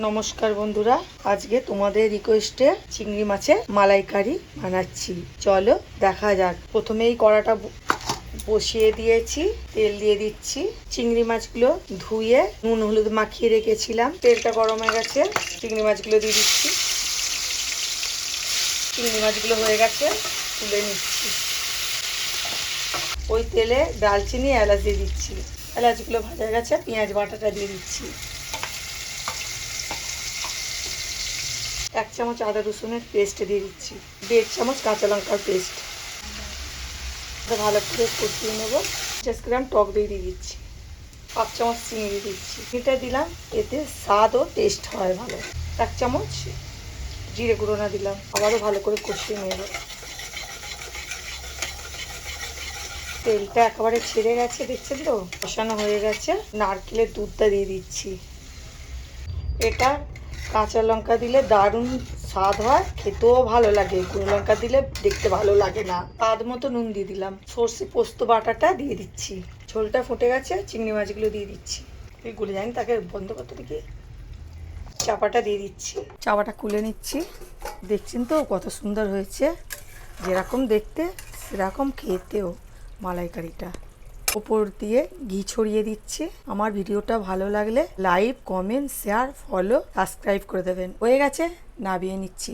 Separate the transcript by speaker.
Speaker 1: নমস্কার বন্ধুরা, আজকে তোমাদের রিকোয়েস্টে চিংড়ি মাছের মালাইকারি বানাচ্ছি। চলো দেখা যাক। প্রথমেই কড়াটা বসিয়ে দিয়েছি, তেল দিয়ে দিচ্ছি। চিংড়ি মাছগুলো ধুয়ে নুন হলুদ মাখিয়ে রেখেছিলাম। তেলটা গরম হয়ে গেছে, চিংড়ি মাছগুলো দিয়ে দিচ্ছি। চিংড়ি মাছগুলো হয়ে গেছে, তুলে নিচ্ছি। ওই তেলে ডালচিনি এলাচ দিয়ে দিচ্ছি। এলাচগুলো ভাজা গেছে, পেঁয়াজ বাটাটা দিয়ে দিচ্ছি। এক চামচ আদা রসুনের পেস্ট দিয়ে দিচ্ছি। দেড় চামচ কাঁচা লঙ্কার পেস্ট ভালো করে কষিয়ে নেব। পঞ্চাশ গ্রাম টক দই দিয়ে দিচ্ছি। পাঁচ চামচ চিনি দিয়ে দিচ্ছি। চিনিটা দিলাম, এতে স্বাদ ও টেস্ট হয় ভালো। এক চামচ জিরে গুঁড়ো না দিলাম, আবারও ভালো করে কষিয়ে নেব। তেলটা একেবারে ছেড়ে গেছে, দেখছেন তো? কষানো হয়ে গেছে। নারকেলের দুধটা দিয়ে দিচ্ছি। এটা কাঁচা লঙ্কা দিলে দারুণ স্বাদ হয়, খেতেও ভালো লাগে। গুঁড়ো লঙ্কা দিলে দেখতে ভালো লাগে না। স্বাদ মতো নুন দিয়ে দিলাম। সর্ষে পোস্ত বাটাটা দিয়ে দিচ্ছি। ঝোলটা ফুটে গেছে, চিংড়ি মাছগুলো দিয়ে দিচ্ছি। এই গুলে জানি তাকে বন্ধ করতে দিকে। চাপাটা দিয়ে দিচ্ছি। চাপাটা খুলে নিচ্ছি। দেখছেন তো কত সুন্দর হয়েছে। যেরকম দেখতে, সেরকম খেতেও মালাইকারিটা। ওপর দিয়ে ঘি ছড়িয়ে দিচ্ছি। আমার ভিডিওটা ভালো লাগলে like, comment share follow subscribe করে দেবেন। হয়ে গেছে, নাবিয়ে নিচ্ছি।